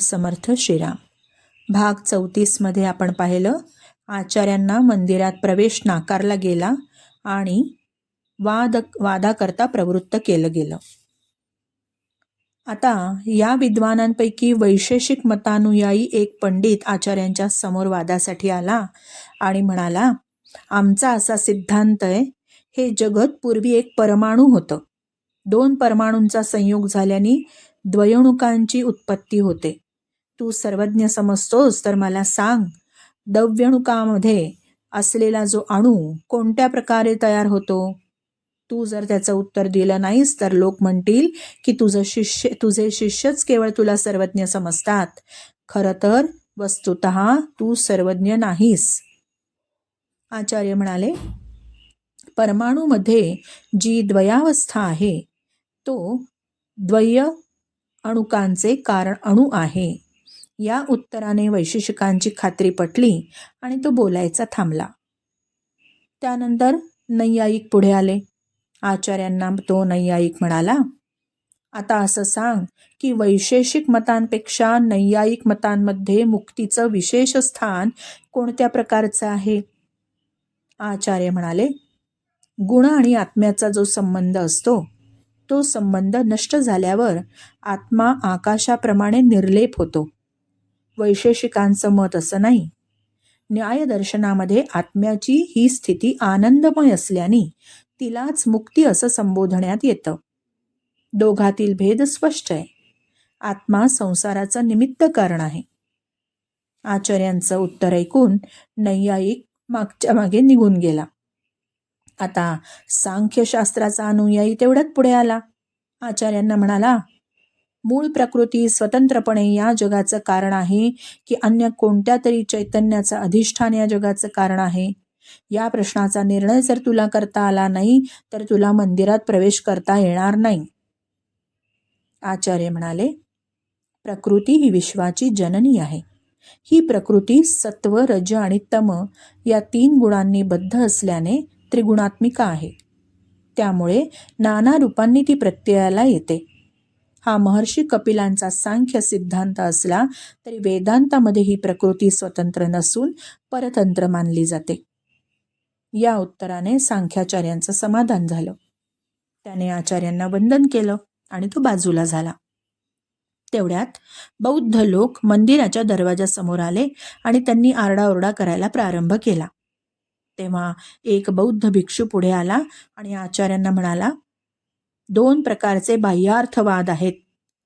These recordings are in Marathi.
समर्थ श्रीराम. भाग चौतीसमध्ये आपण पाहिलं आचार्यांना मंदिरात प्रवेश नाकारला गेला आणि वाद वादाकरता प्रवृत्त केलं गेलं. आता या विद्वानांपैकी वैशेषिक मतानुयायी एक पंडित आचार्यांच्या समोर वादासाठी आला आणि म्हणाला आमचा असा सिद्धांत आहे हे जगत पूर्वी एक परमाणू होतं. दोन परमाणूंचा संयोग झाल्याने द्वयणुकांची उत्पत्ती होते. तू सर्वज्ञ समजतोस तर मला सांग दव्यणुकामध्ये असलेला जो अणू कोणत्या प्रकारे तयार होतो? तू जर त्याचं उत्तर दिलं नाहीस तर लोक म्हणतील की तुझं शिष्य तुझे शिष्यच केवळ तुला सर्वज्ञ समजतात. खरं तर वस्तुत तू सर्वज्ञ नाहीस. आचार्य म्हणाले परमाणूमध्ये जी द्वयावस्था आहे तो द्वय अणुकांचे कारण अणू आहे. या उत्तराने वैशेषिकांची खात्री पटली आणि तो बोलायचा थांबला. त्यानंतर नैयायिक पुढे आले. आचार्यांना तो नैयायिक म्हणाला आता असं सांग की वैशेषिक मतांपेक्षा नैयायिक मतांमध्ये मुक्तीचं विशेष स्थान कोणत्या प्रकारचं आहे? आचार्य म्हणाले गुण आणि आत्म्याचा जो संबंध असतो तो संबंध नष्ट झाल्यावर आत्मा आकाशाप्रमाणे निर्लेप होतो. वैशेषिकांचं मत असं नाही. न्यायदर्शनामध्ये आत्म्याची ही स्थिती आनंदमय असल्याने तिलाच मुक्ती असं संबोधण्यात येतं. दोघातील भेद स्पष्ट आहे. आत्मा संसाराचं निमित्त कारण आहे. आचार्यांचं उत्तर ऐकून नैयायिक मागच्या मागे निघून गेला. आता सांख्यशास्त्राचा अनुयायी तेवढ्यात पुढे आला. आचार्यांना म्हणाला मूळ प्रकृती स्वतंत्रपणे या जगाचं कारण आहे की अन्य कोणत्या तरी चैतन्याचं अधिष्ठान या जगाचं कारण आहे? या प्रश्नाचा निर्णय जर तुला करता आला नाही तर तुला मंदिरात प्रवेश करता येणार नाही. आचार्य म्हणाले प्रकृती ही विश्वाची जननी आहे. ही प्रकृती सत्व रज आणि तम या तीन गुणांनी बद्ध असल्याने त्रिगुणात्मिका आहे. त्यामुळे नाना रूपांनी ती प्रत्ययाला येते. हा महर्षी कपिलांचा सांख्य सिद्धांत असला तरी वेदांतामध्ये ही प्रकृती स्वतंत्र नसून परतंत्र मानली जाते. या उत्तराने सांख्याचार्यांचं समाधान झालं. त्याने आचार्यांना वंदन केलं आणि तो बाजूला झाला. तेवढ्यात बौद्ध लोक मंदिराच्या दरवाजासमोर आले आणि त्यांनी आरडाओरडा करायला प्रारंभ केला. तेव्हा एक बौद्ध भिक्षू पुढे आला आणि आचार्यांना म्हणाला दोन प्रकारचे बाह्यार्थवाद आहेत.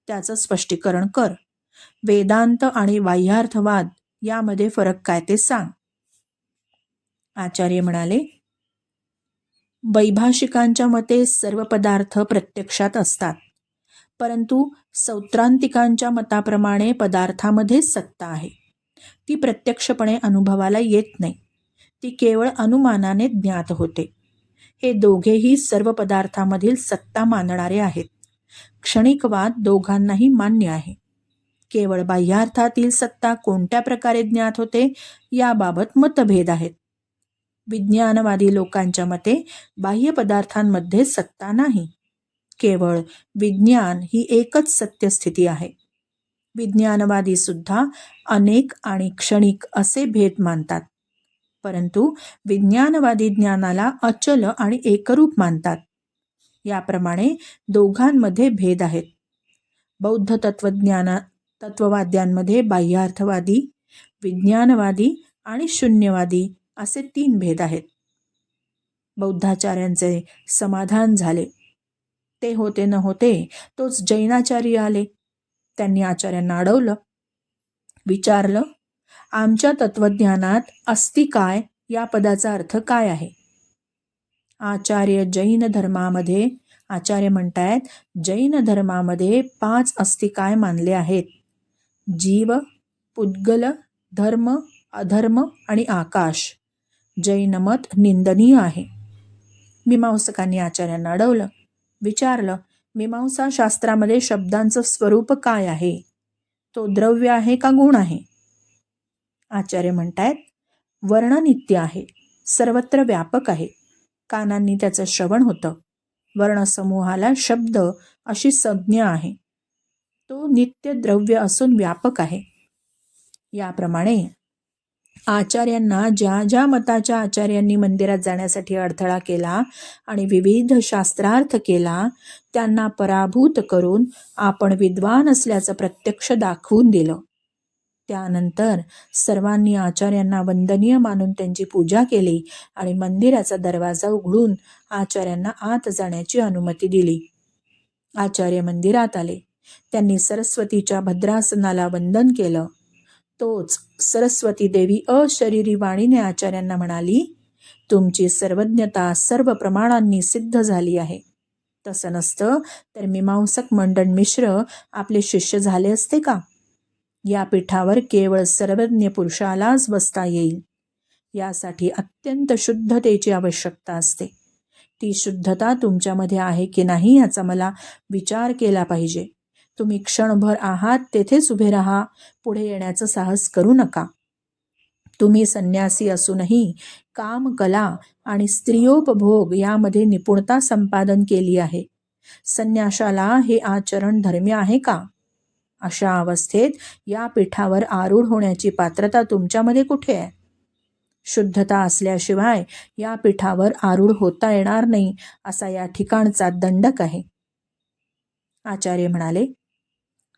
त्याचं स्पष्टीकरण कर. वेदांत आणि बाह्यार्थवाद यामध्ये फरक काय ते सांग. आचार्य म्हणाले वैभाषिकांच्या मते सर्व पदार्थ प्रत्यक्षात असतात. परंतु सौत्रांतिकांच्या मताप्रमाणे पदार्थामध्येच सत्ता आहे. ती प्रत्यक्षपणे अनुभवाला येत नाही. ती केवळ अनुमानाने ज्ञात होते. हे दोघेही सर्व पदार्थामधील सत्ता मानणारे आहेत. क्षणिकवाद दोघांनाही मान्य आहे. केवळ बाह्यार्थातील सत्ता कोणत्या प्रकारे ज्ञात होते याबाबत मतभेद आहेत. विज्ञानवादी लोकांच्या मते बाह्य पदार्थांमध्ये सत्ता नाही. केवळ विज्ञान ही एकच सत्यस्थिती आहे. विज्ञानवादी सुद्धा अनेक आणि क्षणिक असे भेद मानतात. परंतु विज्ञानवादी ज्ञानाला अचल आणि एकरूप मानतात. याप्रमाणे दोघांमध्ये भेद आहेत. बौद्ध तत्वज्ञाना तत्ववाद्यांमध्ये बाह्यार्थवादी विज्ञानवादी आणि शून्यवादी असे तीन भेद आहेत. बौद्धाचार्यांचे समाधान झाले. ते होते न होते तोच जैनाचार्य आले. त्यांनी आचार्यांना अडवलं विचारलं आमच्या तत्वज्ञानात अस्ति काय या पदाचा अर्थ काय आहे? आचार्य जैन धर्मामध्ये आचार्य म्हणतायत जैन धर्मामध्ये पाच अस्तिकाय मानले आहेत? जीव पुद्गल धर्म अधर्म आणि आकाश. जैनमत निंदनीय आहे. मीमांसकांनी आचार्यांना अडवलं. विचारलं मीमांसा शास्त्रामध्ये शब्दांचं स्वरूप काय आहे? तो द्रव्य आहे का गुण आहे? आचार्य म्हणतायत वर्ण नित्य आहे सर्वत्र व्यापक आहे. कानांनी त्याचं श्रवण होतं. वर्णसमूहाला शब्द अशी संज्ञा आहे. तो नित्य द्रव्य असून व्यापक आहे. याप्रमाणे आचार्यांना ज्या ज्या मताच्या आचार्यांनी मंदिरात जाण्यासाठी अडथळा केला आणि विविध शास्त्रार्थ केला त्यांना पराभूत करून आपण विद्वान असल्याचं प्रत्यक्ष दाखवून दिलं. त्यानंतर सर्वांनी आचार्यांना वंदनीय मानून त्यांची पूजा केली आणि मंदिराचा दरवाजा उघडून आचार्यांना आत जाण्याची अनुमती दिली. आचार्य मंदिरात आले. त्यांनी सरस्वतीच्या भद्रासनाला वंदन केलं. तोच सरस्वती देवी अशरीरी वाणीने आचार्यांना म्हणाली तुमची सर्वज्ञता सर्व प्रमाणांनी सिद्ध झाली आहे. तसं नसतं तर मीमांसक मंडण मिश्र आपले शिष्य झाले असते का? या पीठावर केवळ सर्वज्ञ पुरुषालाच बसता येईल. यासाठी अत्यंत शुद्धतेची आवश्यकता असते. ती शुद्धता तुमच्यामध्ये आहे की नाही याचा मला विचार केला पाहिजे. तुम्ही क्षणभर आहात तेथेच उभे राहा पुढे येण्याचं साहस करू नका. तुम्ही संन्यासी असूनही काम कला आणि स्त्रियोपभोग यामध्ये निपुणता संपादन केली आहे. संन्याशाला हे आचरण धर्म्य आहे का? अशा अवस्थेत या पीठावर आरूढ होण्याची पात्रता तुमच्यामध्ये कुठे आहे? शुद्धता असल्याशिवाय या पीठावर आरूढ होता येणार नाही असा या ठिकाणचा दंडक आहे. आचार्य म्हणाले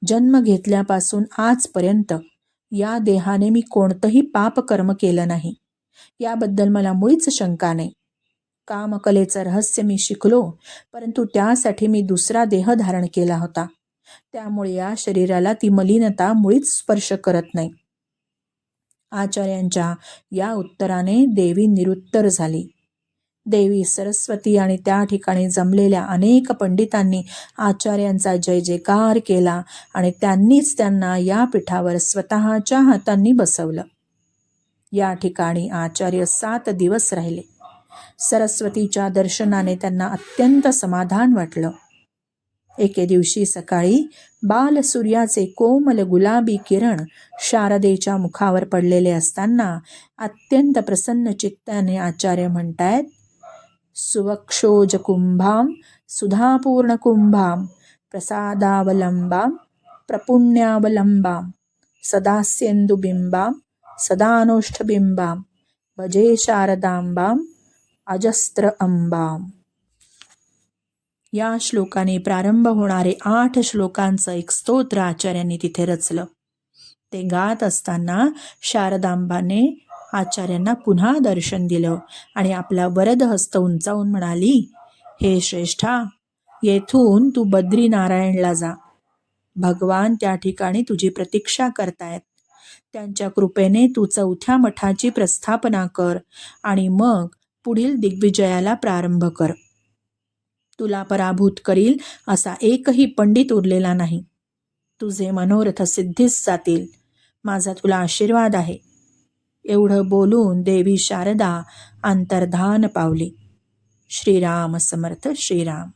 जन्म घेतल्यापासून आजपर्यंत या देहाने मी कोणतंही पाप कर्म केलं नाही. याबद्दल मला मुळीच शंका नाही. कामकलेचं रहस्य मी शिकलो परंतु त्यासाठी मी दुसरा देह धारण केला होता. त्यामुळे या शरीराला ती मलिनता मुळीच स्पर्श करत नाही. आचार्यांच्या या उत्तराने देवी निरुत्तर झाली. देवी सरस्वती आणि त्या ठिकाणी जमलेल्या अनेक पंडितांनी आचार्यांचा जय जयकार केला आणि त्यांनीच त्यांना या पीठावर स्वतःच्या हातांनी बसवलं. या ठिकाणी आचार्य सात दिवस राहिले. सरस्वतीच्या दर्शनाने त्यांना अत्यंत समाधान वाटलं. एके दिवशी सकाळी बाल सूर्याचे कोमल गुलाबी किरण शारदेच्या मुखावर पडलेले असताना अत्यंत प्रसन्न चित्ताने आचार्य म्हणतायत सुवक्षोज कुंभाम सुधापूर्ण कुंभाम प्रसादावलंबाम प्रपुण्यावलंबाम सदास्येंदुबिंबाम सदानोष्ठबिंबाम भजे शारदांबाम अजस्त्र अंबाम. या श्लोकाने प्रारंभ होणारे आठ श्लोकांचं एक स्तोत्र आचार्यांनी तिथे रचलं. ते गात असताना शारदांबाने आचार्यांना पुन्हा दर्शन दिलं आणि आपला वरद हस्त उंचावून म्हणाली हे श्रेष्ठा येथून तू बद्रीनारायणला जा. भगवान त्या ठिकाणी तुझी प्रतीक्षा करतायत. त्यांच्या कृपेने तू चौथ्या मठाची प्रस्थापना कर आणि मग पुढील दिग्विजयाला प्रारंभ कर. तुला पराभूत करील असा एकही पंडित उरलेला नाही. तुझे मनोरथ सिद्धीस जातील. माझा तुला आशीर्वाद आहे. एवढं बोलून देवी शारदा अंतर्धान पावली. श्रीराम समर्थ श्रीराम.